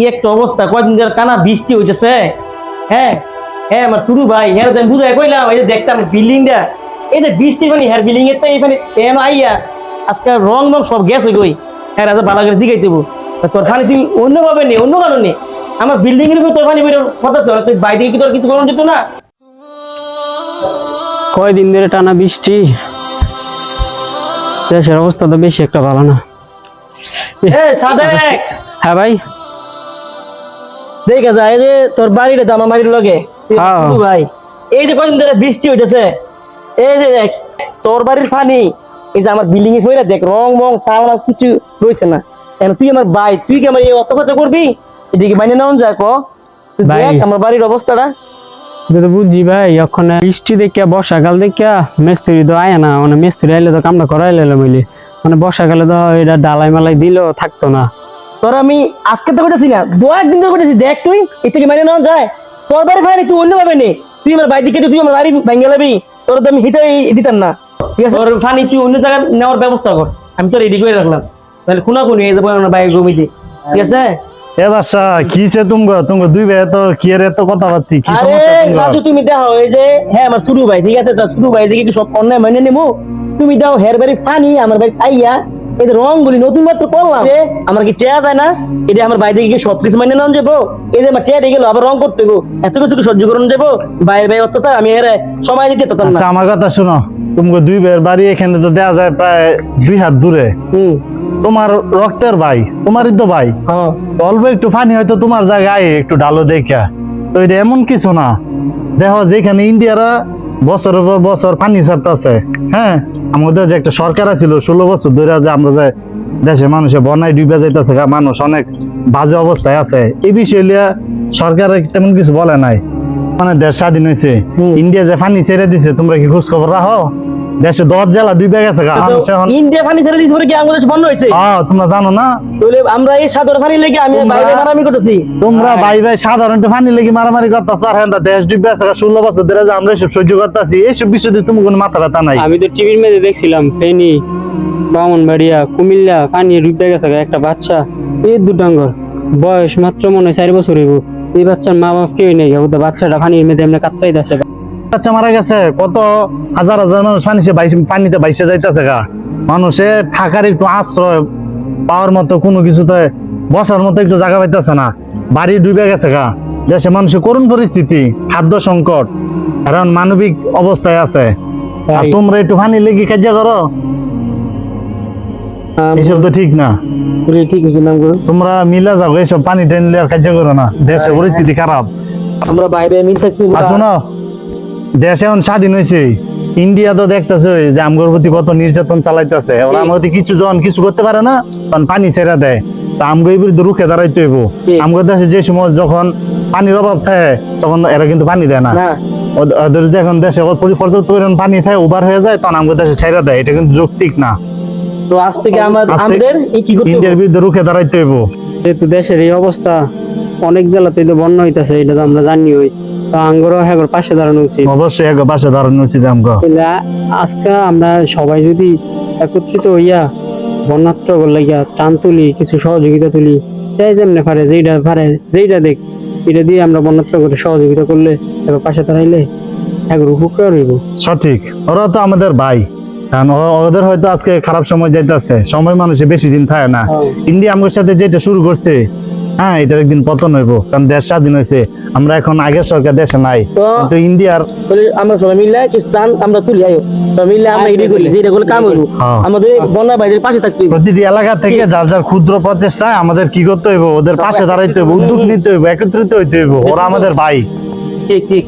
কি একটা অবস্থা? কয়দিন ধরে কানা বৃষ্টি হইতেছে। হ্যাঁ? হ্যাঁ আমার শুরু ভাই। হ্যাঁ আমি বুঝাই কইলাম এই যে দেখছি আমার বিল্ডিংটা। এই যে বৃষ্টি মানে হ্যাঁ বিল্ডিং এর তো এখানে এন আইয়া আজকে রং রং সব গেছে কই হ্যাঁ রাজা ভালো করে জিগাই দেবো তোর ফানি তুই অন্য ভাবে নে অন্য কারণে আমার বিল্ডিং এর উপর তোর বেরোর কথা ছিল তুই বাইরে কি তোর কিছু করানো যেত না? কয়দিন ধরে টানা বৃষ্টি। দেশের অবস্থা তো বেশি একটা ভালো না। হ্যাঁ ভাই? দেখা যায় যে তোর বাড়িটা তো আমার বাড়ির লগে। হ্যাঁ। ভাই এই যে কদিন ধরে বৃষ্টি হইতেছে এই যে দেখ তোর বাড়ির পানি এই যে আমার বিল্ডিং এ কইরা দেখ রং মং চাওয়া কিছু রয়েছে না। এখন তুই আমার ভাই তুই কি আমার এই অত কথা করবি? এদিকে বাইনে নাও যা ক। দেখ আমার বাড়ির অবস্থাটা। বুঝছি ভাই ওখানে বৃষ্টি দেখিয়া বর্ষাকাল দেখিয়া মিস্ত্রি তো আয় না মানে মিস্ত্রি আইলে তো কামটা করাই লাইলো মিলি মানে বর্ষাকালে তো এটা ডালাই মালাই দিলেও থাকতো না। তোর আমি আজকে তো করেছি না দু একদিন ধরে করেছি দেখ তুই এর থেকে মাইনে নেওয়া যায়। তোর বাড়ি ভাই তুই অন্য ভাবে নে। তুই আমার বাড়ি দিকে তুই আমার বাড়ি ভেঙে লাবি তোর তো আমি হিতে দিতাম না। ঠিক আছে? তোর ফানি তুই অন্য জায়গায় নেওয়ার ব্যবস্থা কর। আমি তোর রেডি করে রাখলাম। তাহলে খুনা খুনি এই যাব আমার বাইক জমিতে। ঠিক আছে? এ বাসা কিসে তুমগো তুমগো দুই ভাই তো কি এর এত কথা বার্তি কি সমস্যা তুমগো তুমি দেখো এই যে হ্যাঁ আমার শুরু ভাই ঠিক আছে? তো শুরু ভাই দিকে কি সব অন্যায় মেনে নেব? তুমি দাও হের বাড়ি ফানি আমার বাড়ি আইয়া এই যে রং গুলি নতুন মাত্র করলাম যে আমার কি টেয়া যায় না? এটা আমার বাইরে দিকে সব কিছু মেনে নেওয়া যাব এই যে আমার টেয়া গেলো আবার রং করতে গো এত কিছু কি সহ্য করুন যাব বাইরে অত্যাচার আমি এর সময় দিতে পারতাম আচ্ছা না আমার কথা শুনো। তুমগো দুই ভাইয়ের বাড়ি এখানে তো দেয়া যায় প্রায় দুই হাত দূরে। হুম। তোমার রক্তের ভাই তোমারই তো ভাই। হ্যাঁ। অল্প একটু ফানি হয়তো তোমার জায়গায় একটু ডালো দেখা তো এটা এমন কিছু না। দেখো যেখানে ইন্ডিয়ারা বছরের পর বছর পানি ছাড়তেছে। হ্যাঁ আমাদের যে একটা সরকার ছিল ষোলো বছর ধরে যে আমরা যে দেশে মানুষে বন্যায় ডুবে যাইতেছে গা, মানুষ অনেক বাজে অবস্থায় আছে। এই বিষয়ে লিয়া সরকার তেমন কিছু বলে নাই। মানে দেশ স্বাধীন হয়েছে ইন্ডিয়া যে পানি ছেড়ে দিছে তোমরা কি খোঁজ খবর রাখো? দেশে দশ জেলা ডুবে গেছে গা। ইন্ডিয়া ফানি ছেড়ে দিয়েছে পরে কি আমাদের বন্ধ হয়েছে? হ্যাঁ তোমরা জানো না? তাহলে আমরা এই সাদর ফানি লেগে আমি বাইরে মারামি করতেছি। তোমরা ভাই ভাই সাধারণত পানি লেগে মারামারি করতেছ আর হ্যাঁ দেশ ডুবে আছে ষোলো বছর ধরে যে আমরা এসব সহ্য করতেছি। এইসব বিষয় দিয়ে তুমি কোনো মাথা ব্যথা নাই আমি তো টিভির মধ্যে দেখছিলাম ফেনি বামনবাড়িয়া কুমিল্লা পানি ডুবে গেছে গা একটা বাচ্চা এই দুটাঙ্গর বয়স মাত্র মনে হয় চার বছর হইব। এই বাচ্চার মা বাপ কেউ নেই বাচ্চাটা পানির মধ্যে এমনি কাতরাই যাচ্ছে বাচ্চা মারা গেছে কত হাজার হাজার মানুষ পানিতে পানিতে বাইসে যাইতেছে গা। মানুষে থাকার একটু আশ্রয় পাওয়ার মতো কোনো কিছুতে বসার মতো একটু জায়গা পাইতেছে না। বাড়ি ডুবে গেছে গা। দেশে মানুষের করুণ পরিস্থিতি খাদ্য সংকট কারণ মানবিক অবস্থায় আছে। আর তোমরা একটু পানি লেগে কাজ করো। এসব তো ঠিক না। ঠিক আছে নাম তোমরা মিলা যাও এইসব পানি টেনলে আর কার্য করো না। দেশের পরিস্থিতি খারাপ। আমরা বাইরে মিল আর শোনো দেশ এখন স্বাধীন হয়েছে ইন্ডিয়া তো দেখতেছে যে আমগর প্রতি কত নির্যাতন চালাইতেছে। ওরা কিছু যখন কিছু করতে পারে না তখন পানি ছেড়ে দেয়। তা আমগো বিরুদ্ধে রুখে দাঁড়াইতে হইব। আমগো দেশে যে সময় যখন পানির অভাব থাকে তখন এরা কিন্তু পানি দেয় না। না ওদের যে এখন দেশে পর্যাপ্ত পরিমাণ পানি থাকে ওভার হয়ে যায় তখন আমগো দেশে ছেড়ে দেয়। এটা কিন্তু যৌক্তিক না। তো আজ থেকে আমাদের ইন্ডিয়ার বিরুদ্ধে রুখে দাঁড়াইতে হইব। যেহেতু দেশের এই অবস্থা অনেক জেলাতে তো বন্যা হইতাছে এটা তো আমরা জানি হই তো আঙ্গরও হ্যাঁ পাশে দাঁড়ানো উচিত। অবশ্যই এক পাশে দাঁড়ানো উচিত আমগো। আজকে আমরা সবাই যদি একত্রিত হইয়া বন্যাত্ম লাগিয়া টান তুলি কিছু সহযোগিতা তুলি চাই যেমনে পারে যেইটা পারে যেইটা দেখ এটা দিয়ে আমরা বন্যাত্ম করে সহযোগিতা করলে পাশে দাঁড়াইলে একবার উপকার হইব। সঠিক। ওরা তো আমাদের ভাই। কারণ ওদের হয়তো আজকে খারাপ সময় যাইতেছে। সময় মানুষে বেশি দিন থাকে না। হ্যাঁ। ইন্ডিয়া আমাদের সাথে যেটা শুরু করছে হ্যাঁ এটার একদিন পতন হইব কারণ দেশ স্বাধীন হয়েছে আমরা এখন আগের সরকার দেশে নাই কিন্তু ইন্ডিয়ার আমরা সবাই মিলে স্থান আমরা তুলি আয়ো। মিলে আমরা এডি করি যেটা কাম হইব। হ্যাঁ। আমাদের বন্যা বাইরের পাশে থাকতে হইব। প্রতিটি এলাকা থেকে যার যার ক্ষুদ্র প্রচেষ্টায় আমাদের কি করতে হইব? ওদের পাশে দাঁড়াইতে হইব উদ্যোগ নিতে হইব একত্রিত হইতে হইব ওরা আমাদের ভাই। ঠিক ঠিক।